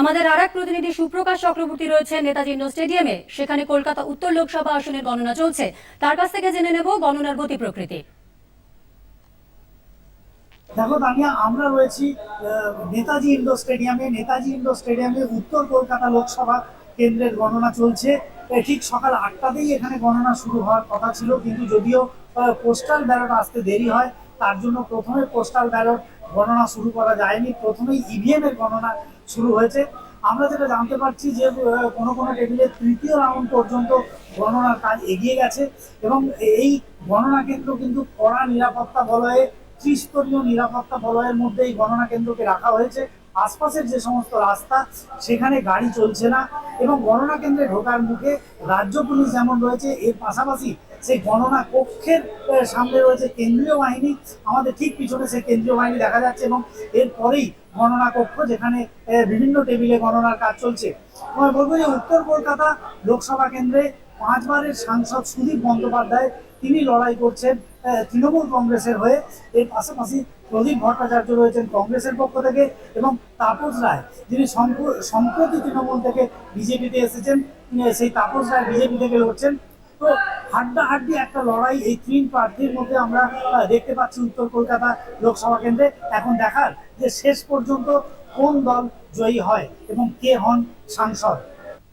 আমাদের আর এক প্রতিনিধি সুপ্রকাশ চক্রবর্তী রয়েছে নেতাজি ইন্ডোর স্টেডিয়ামে। সেখানে কলকাতা উত্তর লোকসভা আসনের গণনা চলছে। তার কাছ থেকে জেনে নেব গণনার গতি প্রকৃতি। দেখো তানিয়া, আমরা রয়েছি নেতাজি ইন্ডোর স্টেডিয়ামে। নেতাজি ইন্ডোর স্টেডিয়ামে উত্তর কলকাতা লোকসভা কেন্দ্রের গণনা চলছে। ঠিক সকাল আটটাতেই এখানে গণনা শুরু হওয়ার কথা ছিল, কিন্তু যদিও পোস্টাল ব্যালট আসতে দেরি হয়, তার জন্য প্রথমে পোস্টাল ব্যালট গণনা শুরু করা যায়নি। প্রথমেই ইভিএম এর গণনা শুরু হয়েছে। আমরা যেটা জানতে পারছি যে কোনো কোনো টেবিলে তৃতীয় রাউন্ড পর্যন্ত গণনার কাজ এগিয়ে গেছে এবং এই গণনা কেন্দ্র কিন্তু কড়া নিরাপত্তা বলয়ে, ত্রিস্তরীয় নিরাপত্তা বলয়ের মধ্যে এই গণনা কেন্দ্রকে রাখা হয়েছে। আশপাশের যে সমস্ত রাস্তা, সেখানে গাড়ি চলছে না এবং গণনা কেন্দ্রে ঢোকার মুখে রাজ্য পুলিশ যেমন রয়েছে, এর পাশাপাশি সেই গণনা কক্ষের সামনে রয়েছে কেন্দ্রীয় বাহিনী। আমাদের ঠিক পিছনে সেই কেন্দ্রীয় বাহিনী দেখা যাচ্ছে এবং এরপরেই গণনা কক্ষ যেখানে বিভিন্ন টেবিলে গণনার কাজ চলছে। আমি বলব যে উত্তর কলকাতা লোকসভা কেন্দ্রে পাঁচবারের সাংসদ সুদীপ বন্দ্যোপাধ্যায় তিনি লড়াই করছেন তৃণমূল কংগ্রেসের হয়ে। এর পাশাপাশি প্রদীপ ভট্টাচার্য রয়েছেন কংগ্রেসের পক্ষ থেকে এবং তাপস রায় যিনি সম্প- সম্প্রতি তৃণমূল থেকে বিজেপিতে এসেছেন সেই তাপস রায় বিজেপি থেকে লড়ছেন তো হাড্ডাহাড্ডি একটা লড়াই এই তিন প্রার্থীর মধ্যে আমরা দেখতে পাচ্ছি উত্তর কলকাতা লোকসভা কেন্দ্রে। এখন দেখার যে শেষ পর্যন্ত কোন দল জয়ী হয় এবং কে হন সাংসদ।